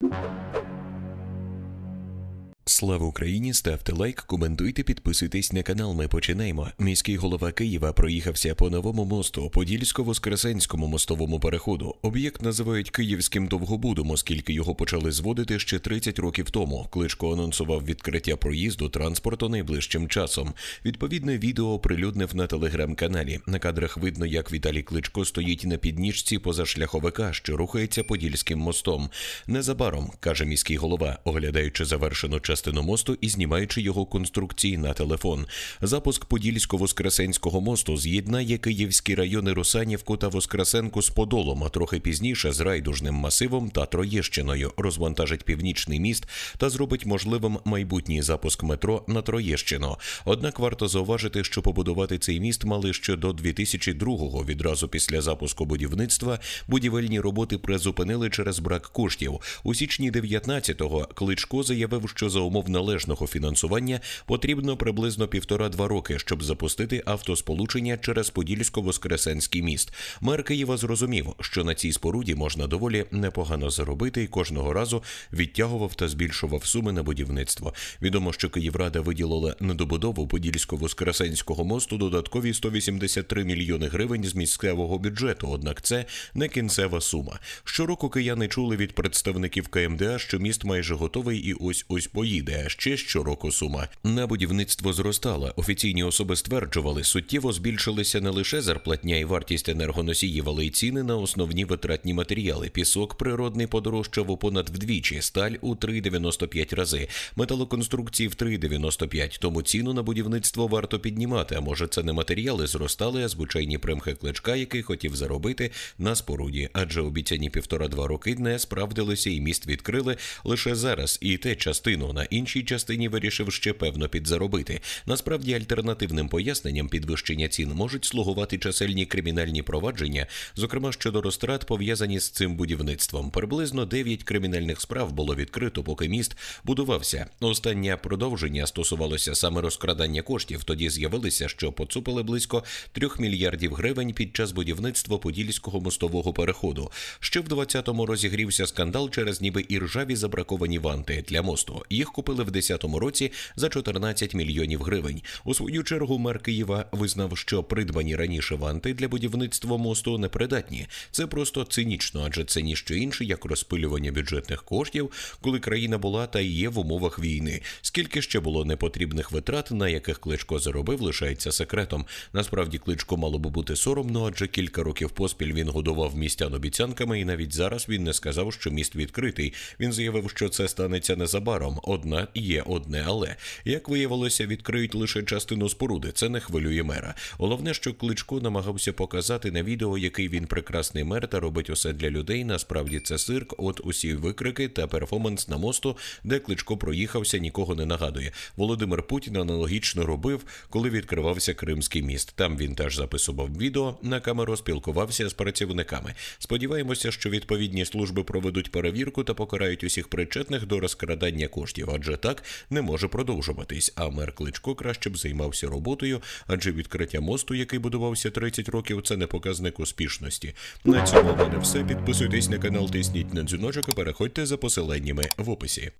you Слава Україні! Ставте лайк, коментуйте, підписуйтесь на канал. Ми починаємо. Міський голова Києва проїхався по новому мосту, Подільсько-Воскресенському мостовому переходу. Об'єкт називають Київським довгобудом, оскільки його почали зводити ще 30 років тому. Кличко анонсував відкриття проїзду транспорту найближчим часом. Відповідне відео оприлюднив на телеграм-каналі. На кадрах видно, як Віталій Кличко стоїть на підніжці позашляховика, що рухається Подільським мостом. Незабаром каже міський голова, оглядаючи завершену частину мосту і знімаючи його конструкції на телефон. Запуск Подільсько-Воскресенського мосту з'єднає київські райони Русанівку та Воскресенку з Подолом, а трохи пізніше з райдужним масивом та Троєщиною. Розвантажить північний міст та зробить можливим майбутній запуск метро на Троєщину. Однак варто зауважити, що побудувати цей міст мали ще до 2002-го. Відразу після запуску будівництва будівельні роботи призупинили через брак коштів. У січні 19-го Кличко заявив, що за умов належного фінансування потрібно приблизно півтора-два роки, щоб запустити автосполучення через Подільсько-Воскресенський міст. Мер Києва зрозумів, що на цій споруді можна доволі непогано заробити, і кожного разу відтягував та збільшував суми на будівництво. Відомо, що Київрада виділила на добудову Подільсько-Воскресенського мосту додаткові 183 мільйони гривень з місцевого бюджету. Однак це не кінцева сума. Щороку кияни чули від представників КМДА, що міст майже готовий і ось ось поїде. А ще щороку сума на будівництво зростала. Офіційні особи стверджували, суттєво збільшилися не лише зарплатня і вартість енергоносіїв, але й ціни на основні витратні матеріали. Пісок природний подорожчав у понад вдвічі, сталь у 3,95 рази, металоконструкції в 3,95. Тому ціну на будівництво варто піднімати. А може, це не матеріали зростали, а звичайні примхи кличка, який хотів заробити на споруді. Адже обіцяні півтора-два роки не справдилися, і міст відкрили лише зараз. І те частину на іншій частині вирішив ще певно підзаробити. Насправді альтернативним поясненням підвищення цін можуть слугувати чисельні кримінальні провадження, зокрема щодо розтрат, пов'язані з цим будівництвом. Приблизно 9 кримінальних справ було відкрито, поки міст будувався. Останнє продовження стосувалося саме розкрадання коштів. Тоді з'явилися, що поцупили близько 3 мільярдів гривень під час будівництва Подільського мостового переходу. Ще в 20-му розігрівся скандал через ніби і ржаві забраковані ванти для мосту. Їх купили в 10-му році за 14 мільйонів гривень. У свою чергу мер Києва визнав, що придбані раніше ванти для будівництва мосту непридатні. Це просто цинічно, адже це ніщо інше, як розпилювання бюджетних коштів, коли країна була та є в умовах війни. Скільки ще було непотрібних витрат, на яких кличко заробив, лишається секретом. Насправді кличко мало би бути соромно, адже кілька років поспіль він годував містян обіцянками, і навіть зараз він не сказав, що міст відкритий. Він заявив, що це станеться незабаром. Одна є одне, але як виявилося, відкриють лише частину споруди. Це не хвилює мера. Головне, що кличко намагався показати на відео, який він прекрасний мер та робить усе для людей. Насправді це цирк. От усі викрики та перформанс на мосту, де кличко проїхався, нікого не нагадує. Володимир Путін аналогічно робив, коли відкривався Кримський міст. Там він теж записував відео на камеру, спілкувався з працівниками. Сподіваємося, що відповідні служби проведуть перевірку та покарають усіх причетних до розкрадання коштів, адже так не може продовжуватись. А мер Кличко краще б займався роботою, адже відкриття мосту, який будувався 30 років, це не показник успішності. На цьому в мене все. Підписуйтесь на канал, тисніть на дзвіночок і переходьте за посиленнями в описі.